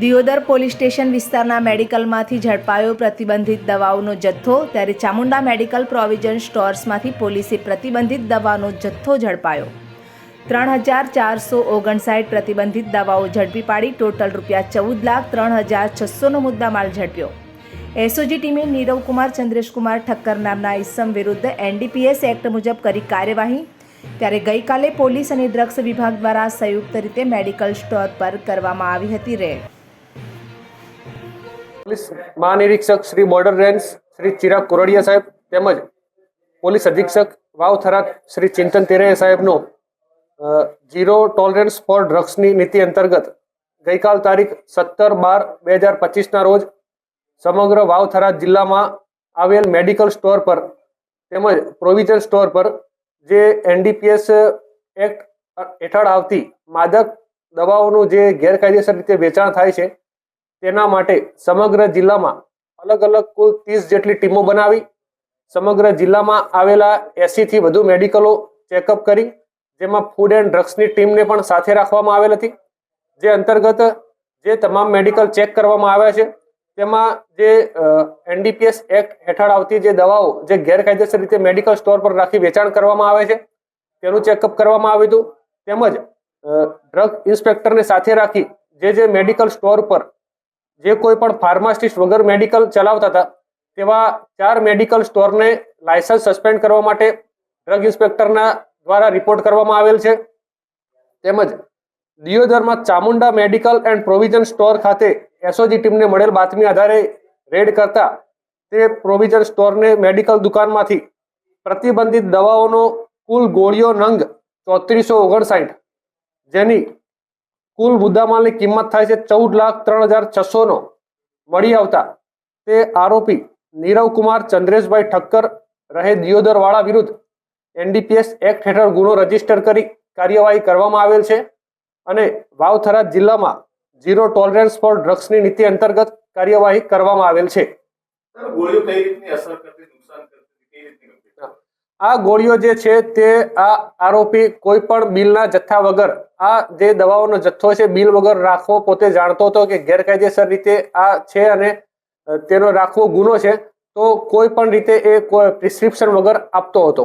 Deodar police station વિસ્તારના મેડિકલમાંથી ઝડપાયો પ્રતિબંધિત દવાઓનો જથ્થો. ત્યારે ચામુંડા મેડિકલ પ્રોવિઝન સ્ટોર્સમાંથી પોલીસે પ્રતિબંધિત દવાનો જથ્થો ઝડપાયો. ત્રણ હજાર ચારસો ઓગણસાઠ પ્રતિબંધિત દવાઓ ઝડપી પાડી ટોટલ રૂપિયા ચૌદ લાખ ત્રણ હજાર છસોનો મુદ્દામાલ ઝડપ્યો. એસઓજી ટીમે નીરવકુમાર, ચંદ્રેશકુમાર ઠક્કર નામના ઇસમ વિરુદ્ધ એનડીપીએસ એક્ટ મુજબ કરી કાર્યવાહી. ત્યારે ગઈકાલે પોલીસ અને ડ્રગ્સ વિભાગ દ્વારા સંયુક્ત રીતે મેડિકલ સ્ટોર પર કરવામાં આવી હતી રેડ. પોલીસ મહાનિરીક્ષક શ્રી બોર્ડર રેન્જ, શ્રી ચિરાગ કોરડિયા સાહેબ તેમજ પોલીસ અધિક્ષક વાવ થરાક શ્રી ચિંતન તેરે સાહેબનો ઝીરો ટોલરન્સ ફોર ડ્રગ્સની નીતિ અંતર્ગત ગઈકાલ તારીખ સત્તર બાર બે હજાર પચીસના રોજ સમગ્ર વાવ થરાદ જિલ્લામાં આવેલ મેડિકલ સ્ટોર પર તેમજ પ્રોવિઝન સ્ટોર પર જે એનડીપીએસ એક્ટ હેઠળ આવતી માદક દવાઓનું જે ગેરકાયદેસર રીતે વેચાણ થાય છે તેના માટે સમગ્ર જિલ્લામાં અલગ અલગ કુલ ત્રીસ જેટલી ટીમો બનાવી, સમગ્ર જિલ્લામાં આવેલા એસીથી વધુ મેડિકલો ચેકઅપ કરી, જેમાં ફૂડ એન્ડ ડ્રગ્સની ટીમને પણ સાથે રાખવામાં આવેલ હતી. જે અંતર્ગત જે તમામ મેડિકલ ચેક કરવામાં આવ્યા છે, તેમાં જે એનડીપીએસ એક્ટ હેઠળ આવતી જે દવાઓ જે ગેરકાયદેસર રીતે મેડિકલ સ્ટોર પર રાખી વેચાણ કરવામાં આવે છે, તેનું ચેકઅપ કરવામાં આવ્યું હતું. તેમજ ડ્રગ ઇન્સ્પેક્ટરને સાથે રાખી જે જે મેડિકલ સ્ટોર પર જે કોઈ પણ ફાર્માસિસ્ટ વગર મેડિકલ ચલાવતા હતા, તેવા ચાર મેડિકલ સ્ટોરને લાયસન્સ સસ્પેન્ડ કરવા માટે ડ્રગ ઇન્સ્પેક્ટરના દ્વારા રિપોર્ટ કરવામાં આવેલ છે. તેમજ દિયોદરમાં Chamunda medical and provision store ખાતે એસઓજી ટીમને મળેલ બાતમી આધારે રેડ કરતા તે પ્રોવિઝન સ્ટોરને મેડિકલ દુકાનમાંથી પ્રતિબંધિત દવાઓનો કુલ ગોળીઓ નંગ ચોત્રીસો ઓગણસાઠ, જેની કુલ મુદ્દામાલની કિંમત થાય છે ચૌદ લાખ ત્રણ હજાર છસોનો. મળી આવતા તે આરોપી નીરવ કુમાર, ચંદ્રેશભાઈ ઠક્કર રહે દિયોદરવાળા વિરુદ્ધ એનડીપીએસ એક્ટ હેઠળ ગુનો રજિસ્ટર કરી કાર્યવાહી કરવામાં આવેલ છે અને વાવથરા જિલ્લામાં ઝીરો ટોલરન્સ ફોર ડ્રગ્સની નીતિ અંતર્ગત કાર્યવાહી કરવામાં આવેલ છે સર, ગોળીઓ કઈ રીતની અસર કરતી નુકસાન કરતી કઈ રીતની કરતી આ ગોળીઓ જે છે તે આ આરોપી કોઈ પણ બિલના જથ્થા વગર, આ જે દવાઓનો જથ્થો છે બિલ વગર રાખવો પોતે જાણતો હતો કે ગેરકાયદેસર રીતે આ છે અને તેનો રાખવો ગુનો છે, તો કોઈ પણ રીતે એ પ્રિસ્ક્રિપ્શન વગર આપતો હતો.